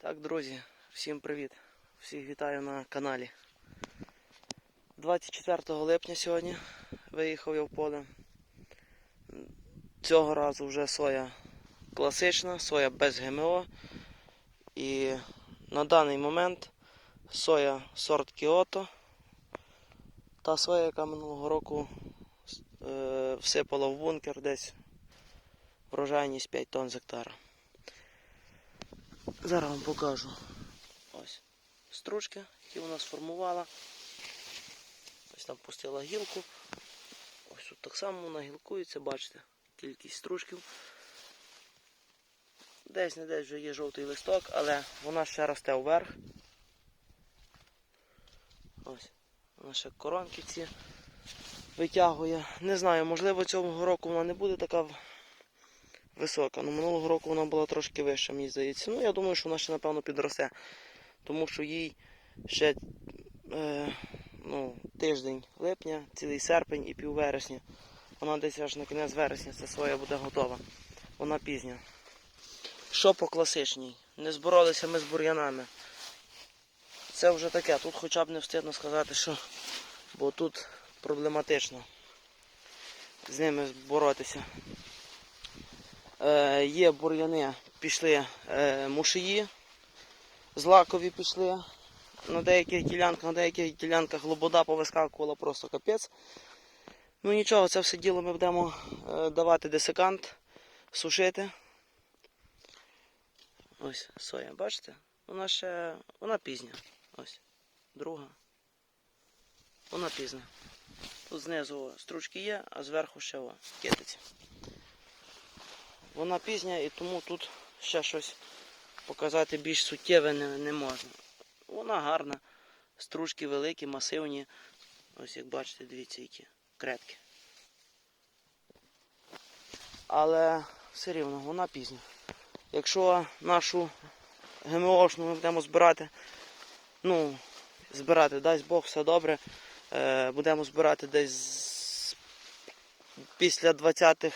Так, друзі, всім привіт! Всіх вітаю на каналі. 24 липня сьогодні виїхав я в поле. Цього разу вже соя класична, соя без ГМО. І на даний момент соя сорт Кіото. Та соя, яка минулого року е, всипала в бункер десь врожайність 5 тонн з гектара. Зараз вам покажу. Ось стручки, які вона сформувала. Ось там пустила гілку. Ось тут так само вона гілкується, бачите, кількість стручків. Десь не десь вже є жовтий листок, але вона ще росте вверх. Ось. Вона ще коронки ці витягує. Не знаю, можливо цього року вона не буде така висока. Ну, минулого року вона була трошки вища, мені здається. Ну, я думаю, що вона ще, напевно, підросте. Тому що їй ще е, ну, тиждень липня, цілий серпень і пів вересня. Вона десь аж на кінець вересня ця своя буде готова. Вона пізня. Що по класичній? Не зборолися ми з бур'янами. Це вже таке, тут хоча б не встидно сказати, що бо тут проблематично з ними боротися. Е, є бур'яни, пішли е, мушиї, злакові пішли. На деяких ділянках, на деяких ділянках лобода повискакувала просто капець. Ну нічого, це все діло ми будемо е, давати десикант, сушити. Ось соя, бачите? Вона ще. Вона пізня. Ось. Друга. Вона пізня. Тут знизу стручки є, а зверху ще китиці. Вона пізня і тому тут ще щось показати більш суттєве не, не можна. Вона гарна, стружки великі, масивні. Ось як бачите, дивіться, які кретки. Але все рівно вона пізня. Якщо нашу ГМОшну ми будемо збирати, ну, збирати, дасть Бог, все добре. Е, будемо збирати десь після 20-х, 20,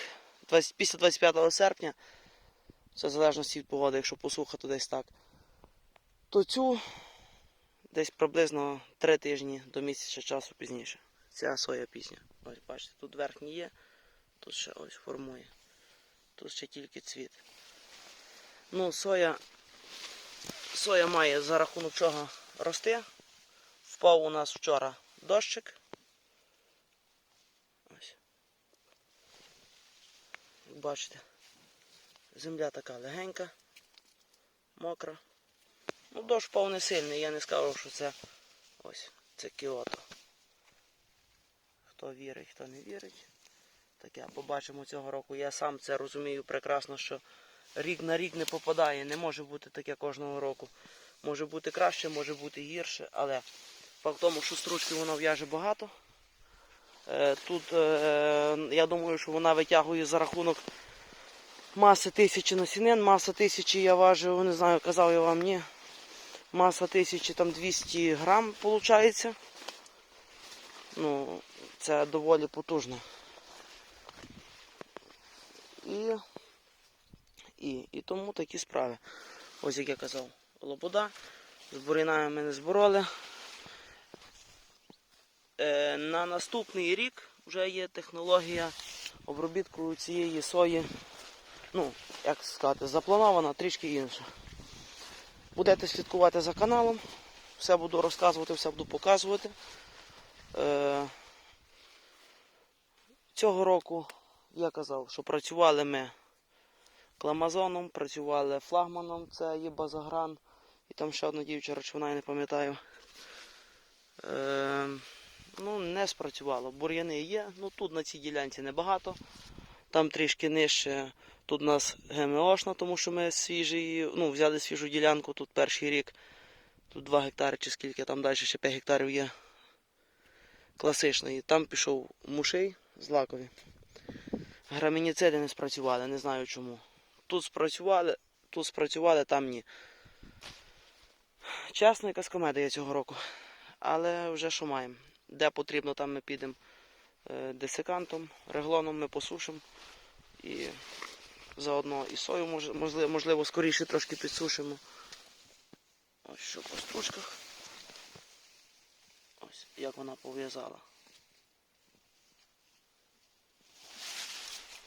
після 25 серпня. Це в залежності від погоди, якщо посуха, то десь так. То цю десь приблизно 3 тижні до місяця часу пізніше. Ця соя пізня. Ось бачите, тут верхній є, тут ще ось формує. Тут ще тільки цвіт. Ну, соя, соя має за рахунок чого рости. Впав у нас вчора дощик. Ось. Як бачите, земля така легенька, мокра. Ну, дощ не сильний, я не скажу, що це ось, це кіото. Хто вірить, хто не вірить. Таке побачимо цього року. Я сам це розумію прекрасно, що рік на рік не попадає. Не може бути таке кожного року. Може бути краще, може бути гірше, але факт тому, що стручки вона в'яже багато. Е, Тут е, я думаю, що вона витягує за рахунок маси тисячі насінин, маса тисячі я важив, не знаю, казав я вам ні. Маса тисячі там 200 грам виходить. Ну, це доволі потужно. І, і, і тому такі справи. Ось як я казав, лобода. З бурінами ми збороли. Е, на наступний рік вже є технологія обробітку цієї сої. Ну, як сказати, запланована трішки інша. Будете слідкувати за каналом, все буду розказувати, все буду показувати. Е, цього року я казав, що працювали ми кламазоном, працювали флагманом, це є базагран. І там ще одна дівча речовина, я не пам'ятаю. Ну, не спрацювало. Бур'яни є, ну тут на цій ділянці небагато. Там трішки нижче. Тут у нас ГМОшна, тому що ми свіжий, ну, взяли свіжу ділянку, тут перший рік. Тут 2 гектари чи скільки, там далі ще 5 гектарів є класичної. Там пішов мушей злакові. Грамініциди не спрацювали, не знаю чому. Тут спрацювали, тут спрацювали, там ні. Чесно, якась комедія цього року. Але вже що маємо. Де потрібно, там ми підемо е, десикантом, реглоном ми посушимо. І заодно і сою можливо, можливо скоріше трошки підсушимо. Ось що по стружках. Ось як вона пов'язала.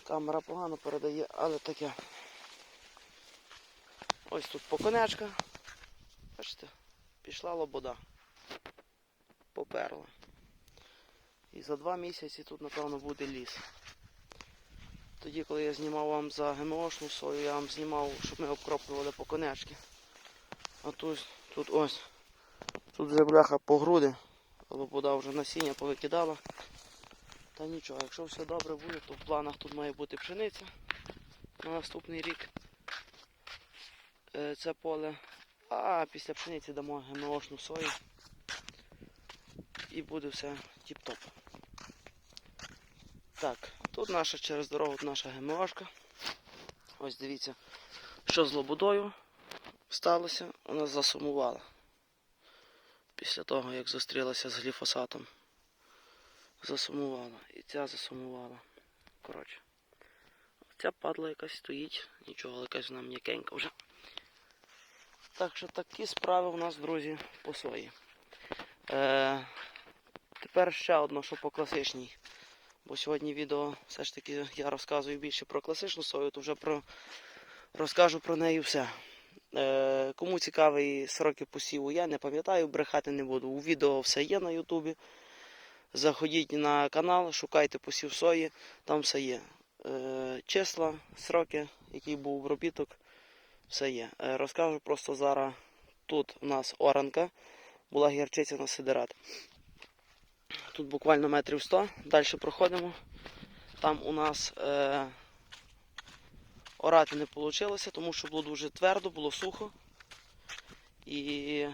Камера погано передає, але таке. Ось тут поконечка. Бачите, пішла лобода. Поперла. За два місяці тут, напевно, буде ліс. Тоді, коли я знімав вам за ГМОшну сою, я вам знімав, щоб ми обкроплювали по конячки. А тут, тут ось, тут вже бляха по груди, лобода вже насіння повикидала. Та нічого, якщо все добре буде, то в планах тут має бути пшениця на наступний рік. Е, Це поле. А після пшениці дамо ГМОшну сою. І буде все тіп-топ. Так, тут наша через дорогу наша ГМОшка. Ось дивіться, що з лободою сталося, вона засумувала. Після того, як зустрілася з гліфосатом. Засумувала. І ця засумувала. Коротше. Ця падла якась стоїть, нічого, але якась вона м'якенька вже. Так що такі справи у нас, друзі, по сої. Е, тепер ще одно, що по класичній. Бо сьогодні відео все ж таки я розказую більше про класичну сою, то вже про, розкажу про неї все. Е, кому цікавий сроки посіву, я не пам'ятаю, брехати не буду. У відео все є на Ютубі. Заходіть на канал, шукайте посів сої, там все є. Е, числа, сроки, який був обробіток, все є. Е, розкажу просто зараз. Тут у нас оранка, була гірчиця на сидерат. Тут буквально метрів 100. Далі проходимо. Там у нас е, орати не вийшло, тому що було дуже твердо, було сухо. І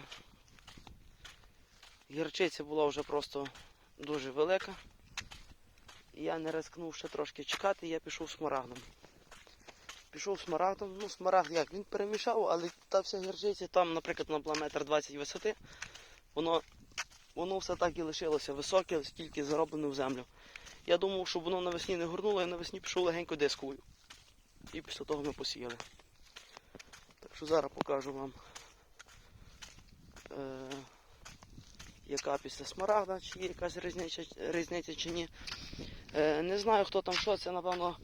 гірчиця була вже просто дуже велика. Я не рискнув ще трошки чекати, я пішов смарагдом. Пішов смарагдом, ну смарагд як, він перемішав, але та вся гірчиця, там, наприклад, вона була метр двадцять висоти, воно, воно все так і лишилося високе, тільки зароблене в землю. Я думав, щоб воно навесні не горнуло, я навесні пішов легенько дисковою. І після того ми посіяли. Так що зараз покажу вам, е, яка після смарагда, чи є якась різниця, різниця чи ні. Е, не знаю, хто там що, це, напевно,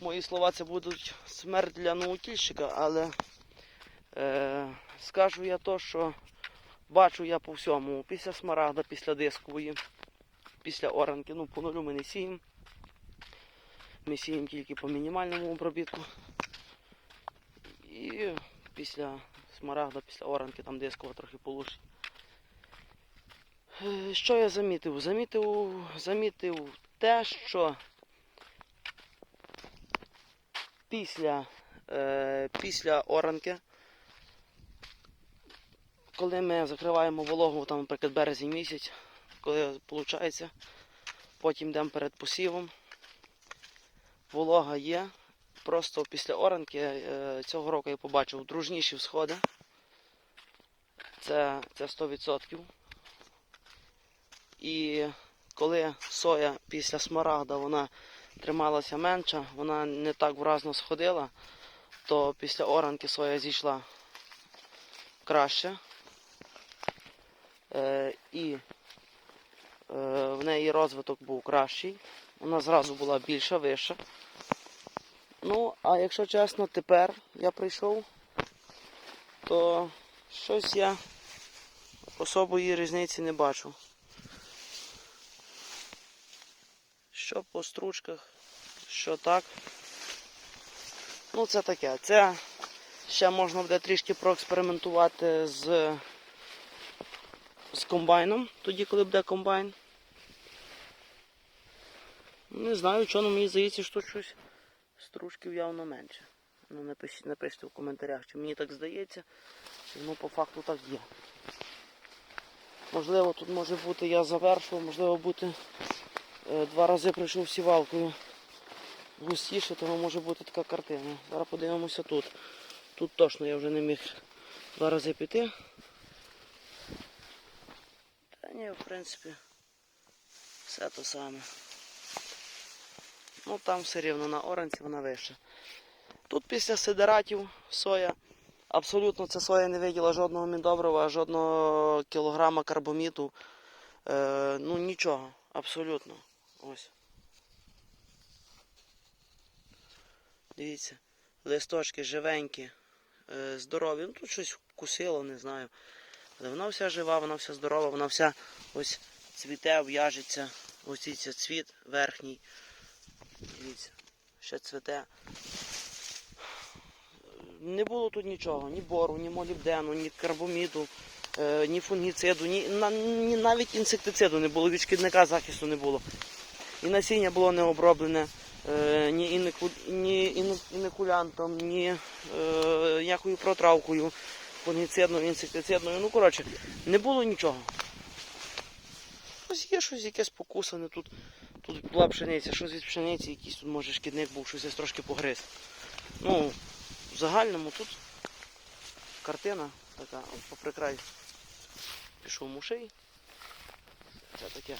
мої слова це будуть смерть для наутільщика, але е, скажу я то, що бачу я по всьому. Після смарагда, після дискової, після оранки, ну по нулю ми не сіємо. Ми сіємо тільки по мінімальному обробітку. І після смарагда, після оранки, там дискова трохи получше. Е, Що я замітив? Замітив, замітив те, що після, е, після оранки, коли ми закриваємо вологу, там, наприклад, березень місяць, коли виходить, потім йдемо перед посівом, волога є. Просто після оранки е, цього року я побачив дружніші всходи. Це, це 100%. І коли соя після смарагда вона трималася менша, вона не так вразно сходила, то після оранки соя зійшла краще. Е, і е, в неї розвиток був кращий. Вона зразу була більша, вища. Ну, а якщо чесно, тепер я прийшов, то щось я особої різниці не бачу. Що по стручках, що так. Ну, це таке. Це ще можна буде трішки проекспериментувати з, з комбайном, тоді, коли буде комбайн. Не знаю, чого, мені здається, що щось стружків явно менше. Ну, напишіть, напишіть в коментарях, чи мені так здається, чи воно по факту так є. Можливо, тут може бути я завершував, можливо бути е, два рази прийшов сівалкою густіше, тому може бути така картина. Зараз подивимося тут. Тут точно я вже не міг два рази піти. Та ні, в принципі, все то саме. Ну там все рівно на оранці вона вища. Тут після сидератів соя, Абсолютно ця соя не виділа жодного міндобрива, жодного кілограма карбоміту. Е, ну нічого, абсолютно. Ось. Дивіться, листочки живенькі, е, здорові. Ну тут щось вкусило, не знаю. Але вона вся жива, вона вся здорова, вона вся ось цвіте, в'яжеться. Ось цей цвіт верхній. Дивіться, ще цвіте. Не було тут нічого, ні бору, ні молібдену, ні карбоміду, е, ні фунгіциду, ні, ні навіть інсектициду не було, від шкідника захисту не було. І насіння було не оброблене е, ні, інеку, ні ні е, ніякою протравкою, фунгіцидною, інсектицидною. Ну, коротше, не було нічого. Ось є щось якесь покусане тут. Тут була пшениця, щось від пшениці, якийсь тут може шкідник був, щось десь трошки погриз. Ну, в загальному тут картина така, попри край пішов мушей. Це таке.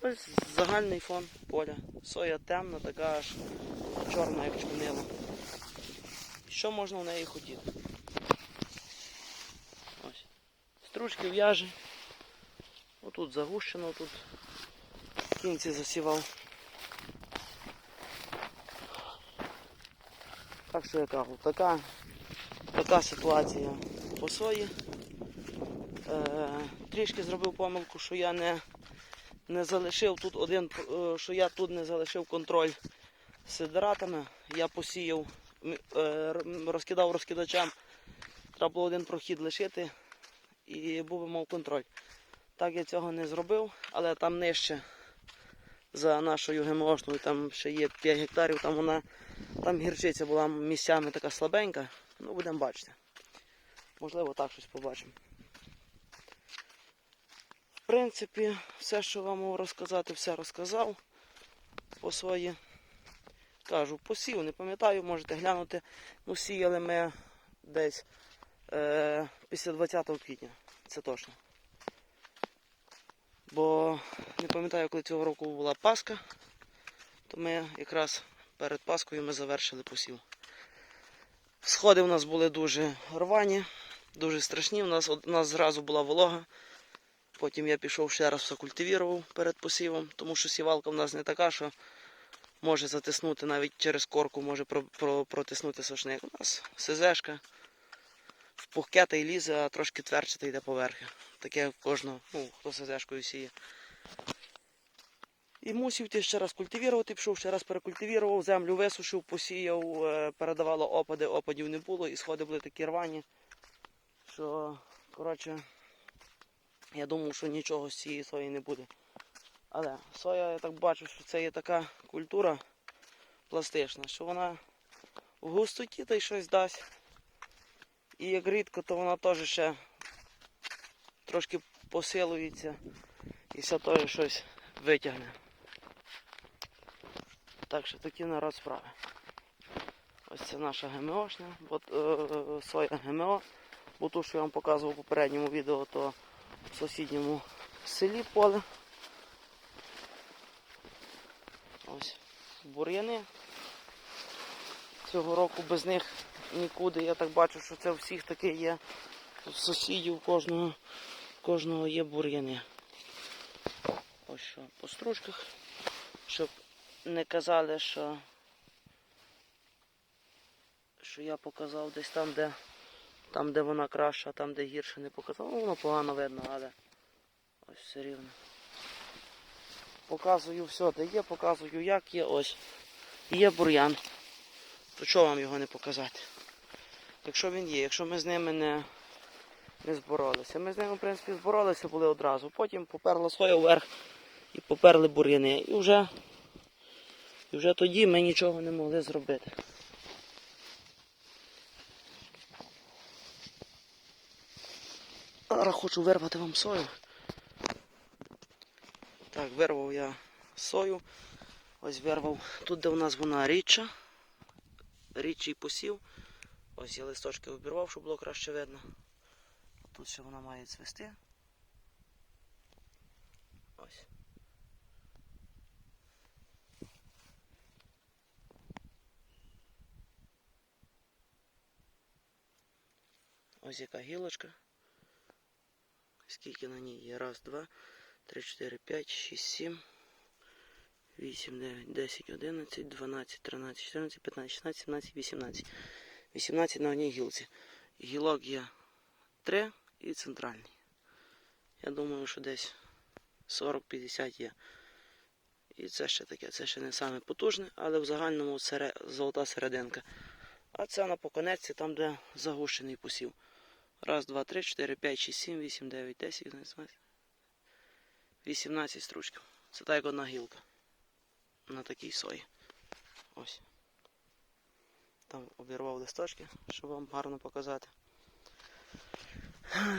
Ось загальний фон поля. Соя темна, така аж чорна, як чорнило. Що можна в неї хотіти? Ось. Стружки в'яже. Отут загущено, тут кінці засівав. Так що я кажу, така, така ситуація по сої. Е, трішки зробив помилку, що я не, не залишив тут один, е, що я тут не залишив контроль з сидератами. Я посіяв, е, розкидав розкидачам. Треба було один прохід лишити і був мав контроль. Так я цього не зробив, але там нижче за нашою ГМОшною, там ще є 5 гектарів, там вона, там гірчиця була місцями така слабенька. Ну, будемо бачити. Можливо, так щось побачимо. В принципі, все, що вам мав розказати, все розказав по свої. Кажу, посів, не пам'ятаю, можете глянути. Ну, сіяли ми десь е, після 20 квітня. Це точно. Бо не пам'ятаю, коли цього року була Пасха, то ми якраз перед Паскою ми завершили посів. Сходи у нас були дуже рвані, дуже страшні. У нас, у нас зразу була волога. Потім я пішов ще раз все культивірував перед посівом, тому що сівалка в нас не така, що може затиснути навіть через корку, може про, про, протиснути сошник. У нас СЗшка пухке та й лізе, а трошки твердше та йде поверхи. Таке кожного, ну, хто СЗшкою сіє. І мусив ти ще раз культивірувати, пішов, ще раз перекультивірував, землю висушив, посіяв, е, передавало опади, опадів не було, і сходи були такі рвані, що, коротше, я думав, що нічого з цієї сої не буде. Але соя, я так бачу, що це є така культура пластична, що вона в густоті та й щось дасть. І як рідко, то вона теж ще трошки посилується і все теж щось витягне. Так що такі народ справи. Ось це наша ГМОшня, от, е, соя ГМО. Бо ту, що я вам показував у попередньому відео, то в сусідньому селі поле. Ось бур'яни. Цього року без них нікуди. Я так бачу, що це у всіх таке є. Тут сусідів кожного, кожного є бур'яни. Ось що по стружках, щоб не казали, що, що я показав десь там, де там, де вона краща, а там, де гірше не показав. Ну, воно погано видно, але ось все рівно. Показую все, де є, показую, як є, ось. Є бур'ян. То чого вам його не показати? Якщо він є, якщо ми з ними не, не зборолися. Ми з ними, в принципі, зборолися були одразу. Потім поперла соя вверх і поперли бур'яни. І вже, і вже тоді ми нічого не могли зробити. Зараз хочу вирвати вам сою. Так, вирвав я сою. Ось вирвав. Тут, де у нас вона рідша. Рідчий посів. Ось я листочки обірвав, щоб було краще видно. Тут ще вона має цвісти. Ось. Ось яка гілочка. Скільки на ній є? Раз, два, три, чотири, п'ять, шість, сім. 8, 9, 10, 11, 12, 13, 14, 15, 16, 17, 18. 18 на одній гілці. Гілок є 3 і центральний. Я думаю, що десь 40-50 є. І це ще таке, це ще не саме потужне, але в загальному сере... золота серединка. А це на поконеці, там, де загущений посів. Раз, два, три, чотири, п'ять, шість, сім, вісім, дев'ять, десять, 11, 18 стручків. Це так як одна гілка. На такій сої. Ось. Там обірвав листочки, щоб вам гарно показати.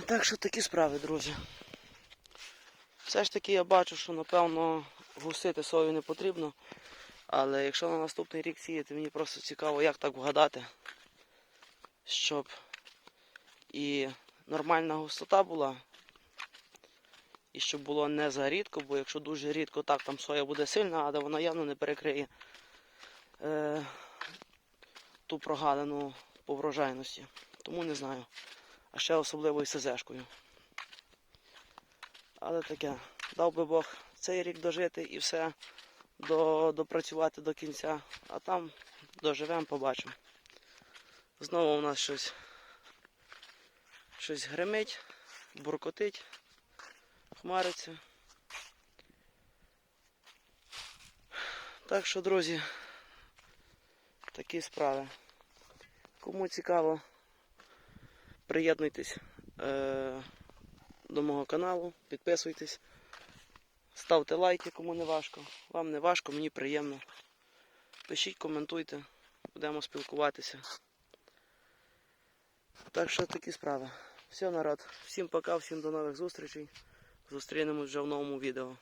Так що такі справи, друзі. Все ж таки я бачу, що напевно гусити сою не потрібно. Але якщо на наступний рік сіяти, мені просто цікаво, як так вгадати, щоб і нормальна густота була, і щоб було не зарідко, бо якщо дуже рідко, так там соя буде сильна, але вона явно не перекриє е, ту прогалину по врожайності. Тому не знаю. А ще особливо і СЗшкою. Але таке, дав би Бог цей рік дожити і все до, допрацювати до кінця, а там доживемо, побачимо. Знову у нас щось, щось гримить, буркотить, хмариться. Так що, друзі, такі справи. Кому цікаво, приєднуйтесь е, до мого каналу, підписуйтесь. Ставте лайки, кому не важко. Вам не важко, мені приємно. Пишіть, коментуйте, будемо спілкуватися. Так що такі справи. Все, народ. Всім пока, всім до нових зустрічей. Зустрінемось вже в новому відео.